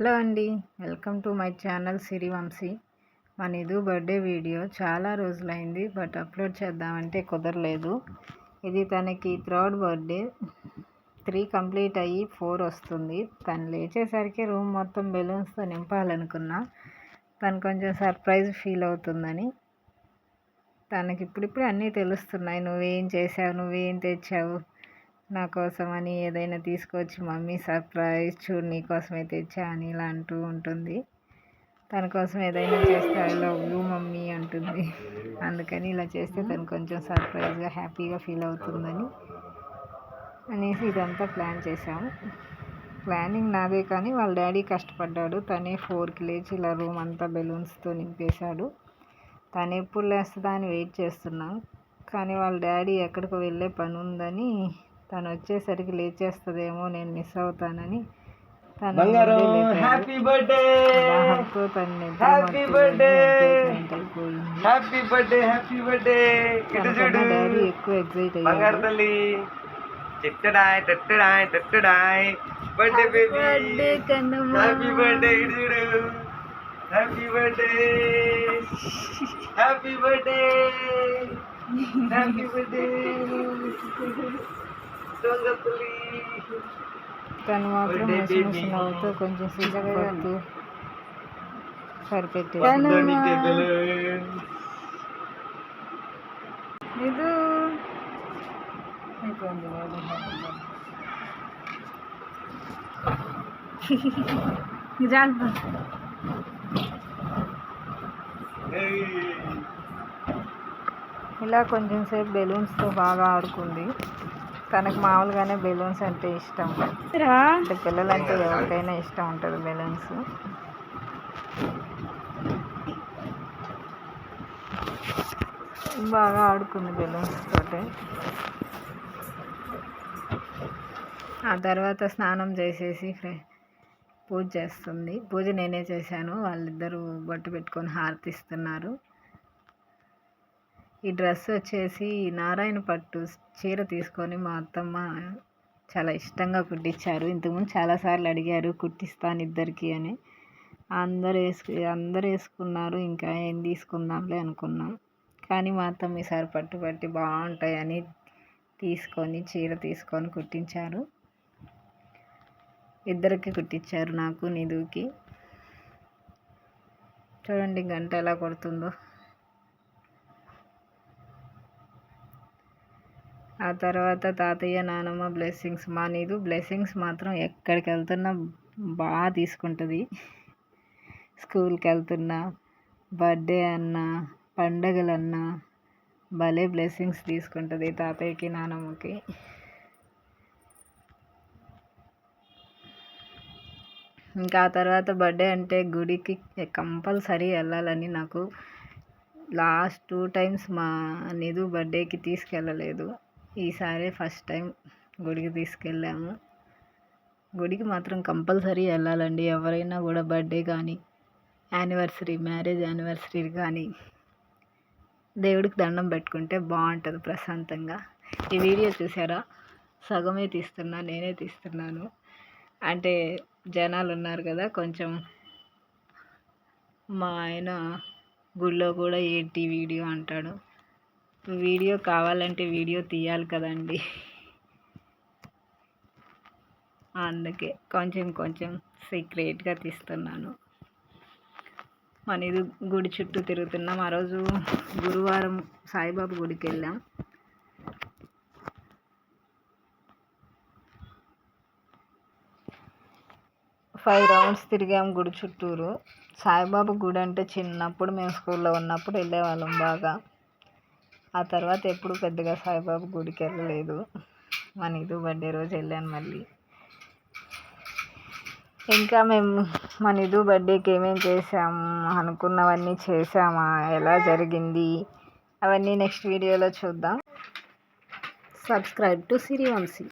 Hello అండి welcome to my channel Sirivamshi. మన ఇది బర్త్డే వీడియో చాలా రోజులైంది బట్ అప్లోడ్ చేద్దామంటే కుదరలేదు. ఇది తనకి థర్డ్ బర్త్డే. త్రీ కంప్లీట్ అయ్యి ఫోర్ వస్తుంది. తను లేచేసరికి రూమ్ మొత్తం బెలూన్స్తో నింపాలనుకున్నా. తను కొంచెం సర్ప్రైజ్ ఫీల్ అవుతుందని. తనకి ఇప్పుడిప్పుడు అన్నీ తెలుస్తున్నాయి. నువ్వేం చేసావు నువ్వేం తెచ్చావు? నా కోసం అని ఏదైనా తీసుకొచ్చి మమ్మీ సర్ప్రైజ్ చూడు నీ కోసమే తెచ్చా అని ఇలా అంటూ ఉంటుంది. తన కోసం ఏదైనా చేస్తే ఐ లవ్ యూ మమ్మీ అంటుంది. అందుకని ఇలా చేస్తే తను కొంచెం సర్ప్రైజ్గా హ్యాపీగా ఫీల్ అవుతుందని అనేసి ఇదంతా ప్లాన్ చేశాము ప్లానింగ్ నాదే కానీ వాళ్ళ డాడీ కష్టపడ్డాడు. తనే ఫోర్కి లేచి ఇలా రూమ్ అంతా బెలూన్స్తో నింపేశాడు. తను ఎప్పుడు లేస్తుందా అని వెయిట్ చేస్తున్నాం. కానీ వాళ్ళ డాడీ ఎక్కడికి వెళ్ళే పని ఉందని తను వచ్చేసరికి లేచేస్తుందేమో నేను మిస్ అవుతానని తను happy birthday happy birthday happy birthday happy birthday daddy ఎక్కువ ఎగ్జైట్ బంగారు అయ్యారు తల్లి చెట్టడాయ్ టట్టడాయ్ టట్టడాయ్ బర్త్డే బేబీ హ్యాపీ బర్త్డే ఇటు చూడు? Happy birthday happy birthday happy birthday తను మాత్రం baby. నవ్వుతూ కొంచెం సిగ్గుపడుతూ సరిపెట్టి జాగ్రత్త. ఇలా కొంచెం సేపు బెలూన్స్తో బాగా ఆడుకుంది తనకు మామూలుగానే బెలూన్స్ అంటే ఇష్టం. అంటే పిల్లలంటే ఎవరికైనా ఇష్టం ఉంటుంది బెలూన్స్. బాగా ఆడుకుంది బెలూన్స్ తోటి. ఆ తర్వాత స్నానం చేసేసి ఫ్రె- పూజ చేస్తుంది. పూజ నేనే చేశాను. వాళ్ళిద్దరూ బొట్టు పెట్టుకొని హారతిస్తున్నారు. ఈ డ్రెస్ వచ్చేసి నారాయణ పట్టు చీర తీసుకొని మా అత్తమ్మ చాలా ఇష్టంగా కుట్టించారు. ఇంతకుముందు చాలాసార్లు అడిగారు కుట్టిస్తాను ఇద్దరికి అని. అందరు వేసుకు అందరు వేసుకున్నారు ఇంకా ఏం తీసుకుందాంలే అనుకున్నాం. కానీ మా అత్తమ్మ ఈసారి పట్టు పట్టి బాగుంటాయని తీసుకొని చీర తీసుకొని కుట్టించారు. ఇద్దరికి కుట్టించారు నాకు నిధుకి. చూడండి గంట ఎలా కొడుతుందో. ఆ తర్వాత తాతయ్య నానమ్మ బ్లెస్సింగ్స్ మా నీదు బ్లెస్సింగ్స్ మాత్రం ఎక్కడికి వెళ్తున్నా బాగా తీసుకుంటుంది. స్కూల్కి వెళ్తున్నా బర్త్డే అన్నా పండగలన్నా భలే బ్లెస్సింగ్స్ తీసుకుంటుంది తాతయ్యకి నానమ్మకి. ఇంకా ఆ తర్వాత బర్త్డే అంటే గుడికి కంపల్సరీ వెళ్ళాలని నాకు. లాస్ట్ టూ టైమ్స్ మా నిధు బర్త్డేకి తీసుకెళ్ళలేదు. ఈసారి ఫస్ట్ టైం గుడికి తీసుకెళ్ళాము. గుడికి మాత్రం కంపల్సరీ వెళ్ళాలండి. ఎవరైనా కూడా బర్త్డే కానీ యానివర్సరీ మ్యారేజ్ యానివర్సరీ కానీ దేవుడికి దండం పెట్టుకుంటే బాగుంటుంది ప్రశాంతంగా. ఈ వీడియో చూసారా? సగమే తీస్తున్నా నేనే తీస్తున్నాను. అంటే జనాలు ఉన్నారు కదా కొంచెం మా ఆయన గుళ్ళో కూడా ఏంటి వీడియో అంటాడు. వీడియో కావాలంటే వీడియో తీయాలి కదండి. అందుకే కొంచెం కొంచెం సీక్రెట్గా తీస్తున్నాను. మన ఇది గుడి చుట్టూ తిరుగుతున్నాం. ఆ రోజు గురువారం సాయిబాబు గుడికి వెళ్ళాం. ఫైవ్ రౌండ్స్ తిరిగాం గుడి చుట్టూరు. సాయిబాబు గుడి అంటే చిన్నప్పుడు మేము స్కూల్లో ఉన్నప్పుడు వెళ్ళేవాళ్ళం బాగా. ఆ తర్వాత ఎప్పుడు పెద్దగా సాయిబాబా గుడికి వెళ్ళలేదు. మన ఇది బర్త్డే రోజు వెళ్ళాను మళ్ళీ. ఇంకా మేము మన ఇదు బర్త్డేకి ఏమేమి చేసాము అనుకున్నవన్నీ చేసామా ఎలా జరిగింది? అవన్నీ నెక్స్ట్ వీడియోలో చూద్దాం. Subscribe to సిరివంశీ